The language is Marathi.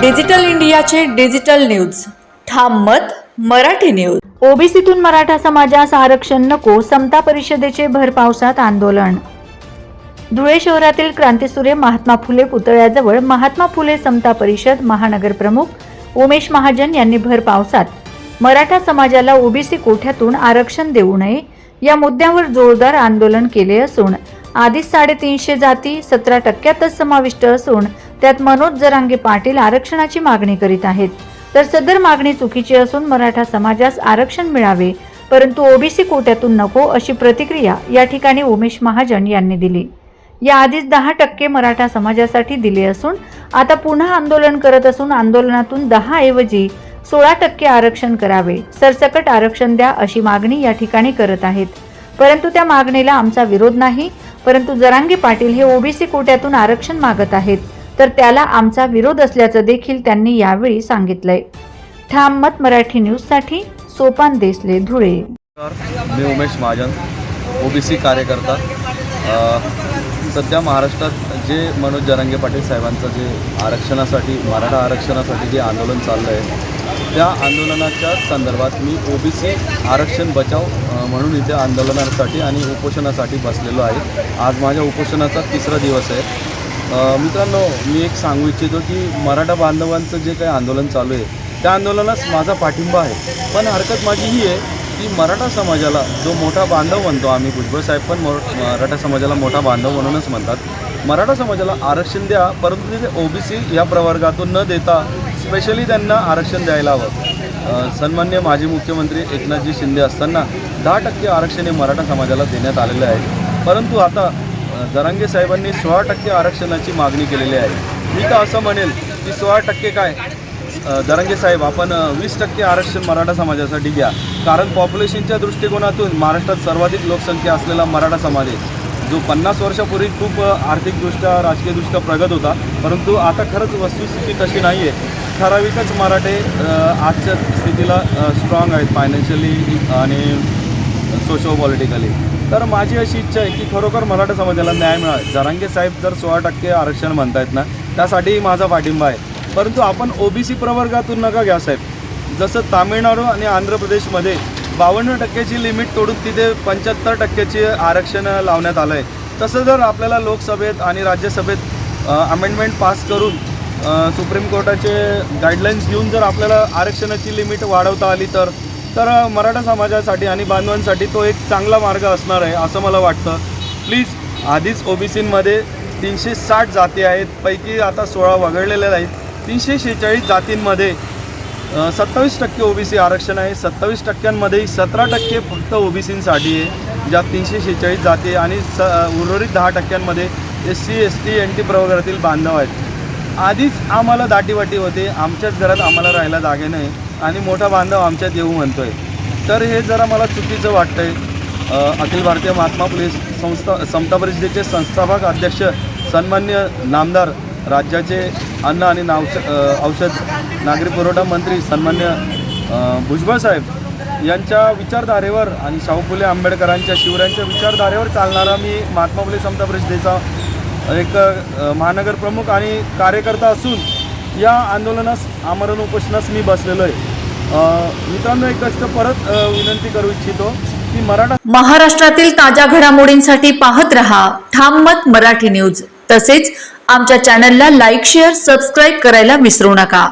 डिजिटल इंडियाचे डिजिटल न्यूज. ठाम मत मराठी न्यूज. ओबीसीतून मराठा समाजास आरक्षण नको समता परिषदेचे भर पावसात आंदोलन. धुळे शहरातील क्रांतीसूर्य महात्मा फुले पुतळ्याजवळ महात्मा फुले समता परिषद महानगर प्रमुख उमेश महाजन यांनी भर पावसात मराठा समाजाला ओबीसी कोठ्यातून आरक्षण देऊ नये या मुद्द्यावर जोरदार आंदोलन केले असून आधीच साडेतीनशे जाती सतरा टक्क्यातच समाविष्ट असून त्यात मनोज जरांगे पाटील आरक्षणाची मागणी करीत आहेत. तर सदर मागणी चुकीची असून मराठा समाजास आरक्षण मिळावे परंतु ओबीसी कोट्यातून नको अशी प्रतिक्रिया या ठिकाणी उमेश महाजन यांनी दिली. या आधीच दहा टक्के मराठा समाजासाठी दिले असून आता पुन्हा आंदोलन करत असून आंदोलनातून दहा ऐवजी सोळा टक्के आरक्षण करावे सरसकट आरक्षण द्या अशी मागणी या ठिकाणी करत आहेत. परंतु त्या मागणीला आमचा विरोध नाही परंतु जरांगे पाटील हे ओबीसी कोट्यातून आरक्षण मागत आहेत तर त्याला आमचा विरोध असल्याचं देखील त्यांनी यावेळी सांगितलंय. ठाम मत मराठी न्यूजसाठी सोपान देसले धुळे. मी उमेश महाजन ओबीसी कार्यकर्ता. सध्या महाराष्ट्रात जे मनोज जरांगे पाटील साहेबांचं जे आरक्षणासाठी मराठा आरक्षणासाठी जे आंदोलन चाललं आहे त्या आंदोलनाच्या संदर्भात मी ओबीसी आरक्षण बचाव म्हणून इथे आंदोलनासाठी आणि उपोषणासाठी बसलेलो आहे. आज माझ्या उपोषणाचा तिसरा दिवस आहे. मित्रांनो मी एक सांगू इच्छितो की मराठा बांधवांचं जे काही आंदोलन चालू आहे त्या आंदोलनास माझा पाठिंबा आहे. पण हरकत माझी ही आहे की मराठा समाजाला जो मोठा बांधव म्हणतो आम्ही भुजबळ साहेब पण मो मराठा समाजाला मोठा बांधव म्हणूनच म्हणतात. मराठा समाजाला आरक्षण द्या परंतु तिथे ओबीसी या प्रवर्गातून न देता स्पेशली त्यांना आरक्षण द्यायला हवं. सन्मान्य माजी मुख्यमंत्री एकनाथजी शिंदे असताना दहा टक्के आरक्षण हे मराठा समाजाला देण्यात आलेलं आहे. परंतु आता अ, जरांगे साहेबांनी सोळा टक्के आरक्षणाची मागणी केलेली आहे. मी तर असं म्हणेल की सोळा टक्के काय? अ, दरंगे साहेब आपण वीस टक्के आरक्षण मराठा समाजासाठी घ्या. कारण पॉप्युलेशनच्या दृष्टिकोनातून महाराष्ट्रात सर्वाधिक लोकसंख्या असलेला मराठा समाज आहे. जो पन्नास वर्षापूर्वी खूप आर्थिकदृष्ट्या राजकीयदृष्ट्या प्रगत होता. परंतु आता खरंच वस्तुस्थिती तशी नाही आहे ठराविकच मराठे आजच्या स्थितीला स्ट्रॉंग आहेत फायनान्शियली आणि सोशो पॉलिटिकली तर माझी अशी इच्छा आहे की खरोखर मराठा समाजाला न्याय मिळावा. जरांगे साहेब जर सोळा टक्के आरक्षण म्हणतायत ना त्यासाठीही माझा पाठिंबा आहे. परंतु आपण ओबीसी प्रवर्गातून नका घ्या साहेब. जसं तामिळनाडू आणि आंध्र प्रदेशमध्ये बावन्न टक्क्याची लिमिट तोडून तिथे पंच्याहत्तर टक्क्याचे आरक्षण लावण्यात आलं आहे तसं जर आपल्याला लोकसभेत आणि राज्यसभेत अमेंडमेंट पास करून सुप्रीम कोर्टाचे गाईडलाईन्स घेऊन जर आपल्याला आरक्षणाची लिमिट वाढवता आली तर तर मराठा समाजासाठी आणि बांधवांसाठी तो एक चांगला मार्ग असणार आहे असं मला वाटतं. प्लीज आधीच ओबीसीमध्ये तीनशे साठ जाती आहेत पैकी आता सोळा वगळलेल्या आहेत तीनशे शेहेचाळीस जातींमध्ये सत्तावीस टक्के ओबीसी आरक्षण आहे सत्तावीस टक्क्यांमध्ये सतरा टक्के फक्त ओबीसींसाठी आहे ज्यात तीनशे शेहेचाळीस जाती आणि स उर्वरित दहा टक्क्यांमध्ये S C S T N T प्रवर्गातील बांधव आहेत. आधीच आम्हाला दाटीवाटी होते. आमच्याच घरात आम्हाला राहायला जागे नाही. आणि मोठा बांधव आमच्यात येऊ आहे तर हे जरा मला चुकीचं वाटतं आहे अखिल भारतीय महात्मा फुले संस्था समता परिषदेचे संस्थापक अध्यक्ष सन्मान्य नामदार राज्याचे अन्न आणि नावश औषध नागरी पुरवठा मंत्री सन्मान्य अ, भुजबळ साहेब यांच्या विचारधारेवर आणि शाहू फुले आंबेडकरांच्या शिवरायांच्या विचारधारेवर चालणारा मी महात्मा फुले समता परिषदेचा एक महानगर प्रमुख आणि कार्यकर्ता असून या आंदोलनास आमरण उपोषणास मी बसलेलो आहे. मित्रांनो एक गोष्ट परत विनंती करू इच्छितो की मराठा महाराष्ट्रातील ताज्या घडामोडींसाठी पाहत रहा ठाम मत मराठी न्यूज. तसेच आमच्या चॅनलला लाईक शेअर सबस्क्राईब करायला विसरू नका.